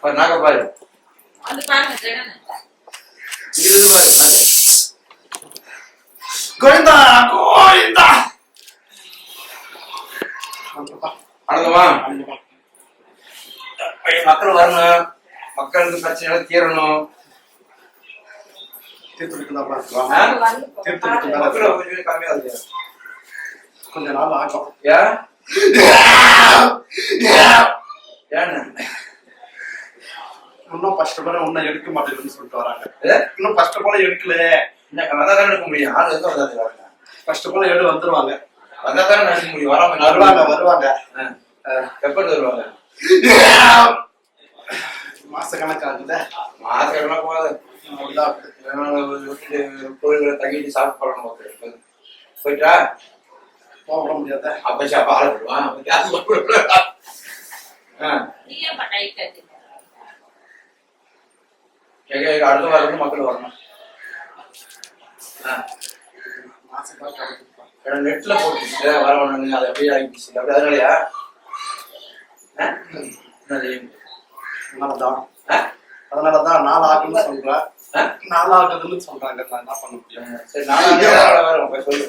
பாரு நாக்க பாரு. கோவிந்தா கோவிந்தா. அடங்கம்மா மக்கள் வரணும். மக்களுக்கு பிரச்சனை தீரணும். கொஞ்ச நாள் ஆகும். ஏன்? ஏன்னு இன்னும் ஃபர்ஸ்ட் போல ஒன்னும் எடுக்க மாட்டேங்குதுன்னு சொல்லிட்டு வராங்க? இன்னும் ஃபர்ஸ்ட் போல எடுக்கல. என்ன வந்தா தானே எடுக்க முடியும்? ஆள் எதுவும் வரல ஃபர்ஸ்ட் போல எடு வந்துருவாங்க. வந்தா தானே நடக்க முடியும். வராம வருவாங்க வருவாங்க. எப்ப வருவாங்க? மாச கணக்காகுது போகாது அப்படிதான் கோயில்களை தங்கிட்டு சாப்பிட்டு நமக்கு போயிட்டா? போக முடியாத? அப்ப சாப்பா போட்டு கட்டி எங்க அடுத்த வாரம் மக்கள் வரணும். ஏன்னா நெட்ல போட்டுச்சு வர வேணுங்க அது அப்படியே ஆகிடுச்சு. அப்படி அதனாலயா? அதனாலதான்? அதனாலதான் நாள் ஆகுதுன்னு சொல்றேன். ஆகுதுன்னு சொல்றாங்க. நான் என்ன பண்ண முடியும்? சரி நாலாவது சொல்லு.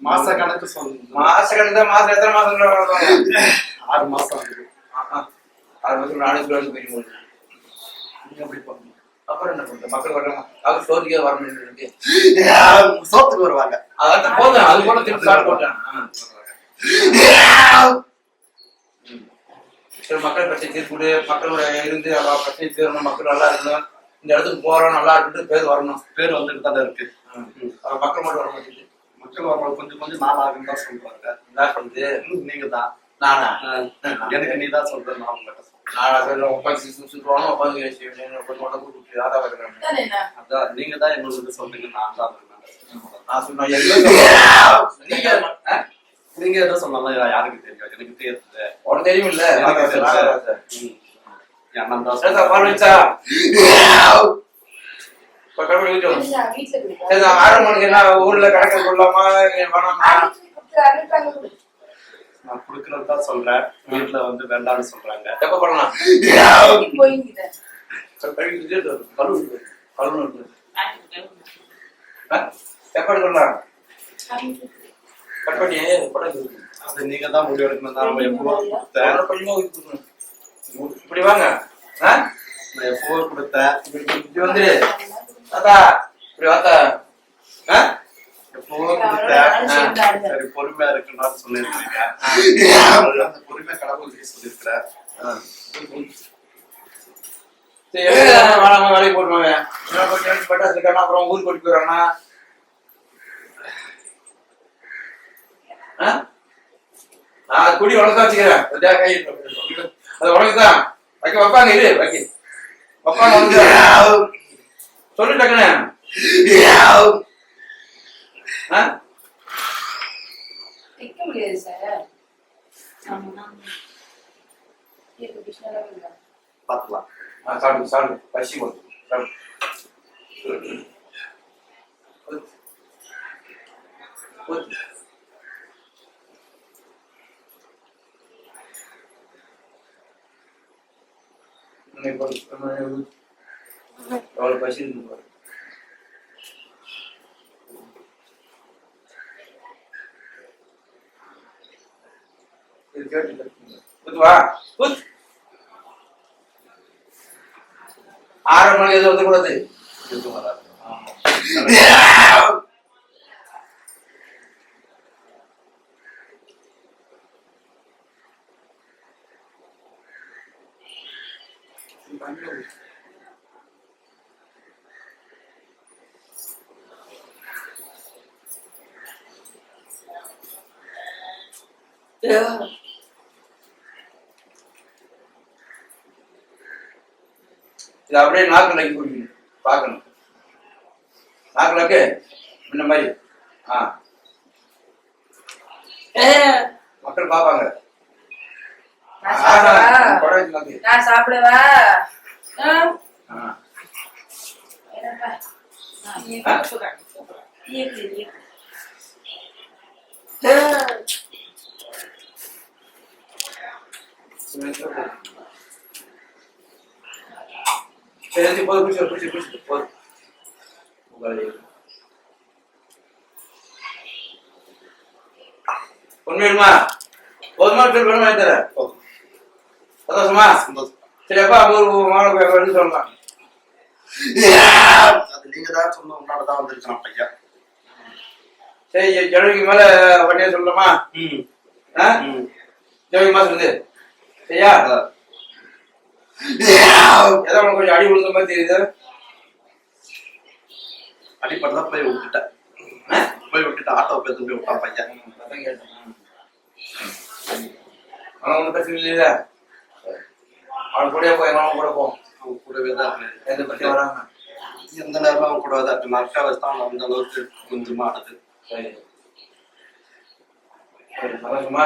மாச கணக்கு சொல்லு மாச கணக்கு மாசம் எத்தனை மாசம் ஆறு மாசம் ஆறு மாசம் நாலு கிலோ வந்து போய் போகுது நீங்க எப்படி பண்ணணும் அப்புறம் என்ன பண்றது? மக்கள் வரணும். அவர் வரணும் இருக்கு சோத்துக்கு வருவாங்க. அதான் போதும். அது திருப்பி போட்டேன். மக்கள் பிரச்சனை தீர்ப்பு மக்களோட இருந்து எல்லா பிரச்சனையும் தீரணும். மக்கள் நல்லா இருக்கணும். இந்த இடத்துக்கு போறோம் நல்லா இருக்குன்னு பேர் வரணும். பேர் வந்துட்டு தானே இருக்கு. மக்கள் மட்டும் வர மாட்டேங்குது. மக்கள் கொஞ்சம் கொஞ்சம் நாள் ஆகுன்னு தான் சொல்றாங்க என்ன பண்ணுது நீங்க தான். நானா? எனக்கு நீ தான் சொல்ற நான் உங்ககிட்ட சொல்றேன் நான் அதில் நீங்க தான் எங்களுக்கு சொல்றீங்க நான் தான். நான் சொன்னேன் நீங்க எதை சொன்னாலும் யாருக்கு தெரியும்? எனக்கு தெரியுது. உனக்கு தெரியும் இல்ல ஆறு மணிக்கு என்ன ஊர்ல கணக்கு கொள்ளாமா வேணாமா? நான் குடுக்கறது தான் சொல்றேன். வீட்டுல வந்து வேண்டாம்னு சொல்றாங்க. எப்ப பண்ணலாம். அது நீங்க தான் முடிவு எடுக்கணும். தான் நம்ம எப்போ. இப்படி வாங்க. ஆ? நான் எப்போ கொடுத்தேன்? இப்படி இப்படி வந்துரு. இப்படி கொடுத்தேன் சரி பொறுமையா இருக்குன்னு சொல்லிருக்கீங்க அந்த பொறுமையா கடவுளுக்கு சொல்லியிருக்கிறேன் வேலைக்கு போட்டுருவாங்க பட்டாசு இருக்கானா அப்புறம் ஊருக்கு கூட்டிட்டு போயிடுறானா? நான் குடி உனக்கு வச்சுக்கிறேன். அது உனக்கு தான் வைக்க வைப்பாங்க இரு வைக்க. வைப்பாங்க சொல்லு டக்குன்னு ஆ? வைக்க முடியாது சார் ஆ, சாப்பிடு சாப்பிடு பசி போடு சாப்பிடு ஊத்து. ஊத்து. இன்னைக்கு போடு. இன்னும் ஊத்து. எவ்வளவு பசி இருக்கு பாரு. இது கேட்டு ஊத்துவா ஊத்து ஆறு மணிக்கு எதுவும் வந்துக்கூடாது எதுவும் வராது இது அப்படியே நாக்கு நக்கி குடிக்கணும் பார்க்கணும். நாக்கு நக்கு இந்த மாதிரி. ஆ. மக்கள் பார்ப்பாங்க. நான் சாப்பிடவா? ஆ? ஆ. என்னப்பா? ஆ, நீ ஆ? கூப்பிடுறேன், கூப்பிடுறேன். இயக்கு, இயக்கு. சரி சரி, போதும் குடிச்சு குடிச்சு குடிச்சு போதும். உங்களை வேணுமா போதுமா? சரி வேணுமா தரேன். போதும். சந்தோஷமா? சரி அப்பா ஒரு போய் வந்து சொல்லலாம் அது நீங்க தான் சொன்ன உன்னால தான் வந்திருக்கான் பையன். சரி ஜனவரிக்கு மேல வண்டியை சொல்லலாமா ம். ஜனவரி மாசம் இருந்து சரியா. ஏதோ உனக்கு கொஞ்சம் அடி விழுந்த மாதிரி தெரியுது. அடிப்படை தான் போய் விட்டுட்டேன் ஆ? போய் விட்டுட்டு ஆட்டோ போய் போய் விட்டான் பையன். அதான் கேட்டேன். அவன் ஒன்றும் பிரச்சனை இல்லைல்ல. அவன் கூட போய் அவன் கூட போ. அவன் கூடவே தான் இருக்கு எந்த பிரச்சனையும் வராங்க? எந்த நேரமும் அவன் தான் வச்சு அந்த அளவுக்கு கொஞ்சமா ஆனது சரி. சரி சந்தோஷமா.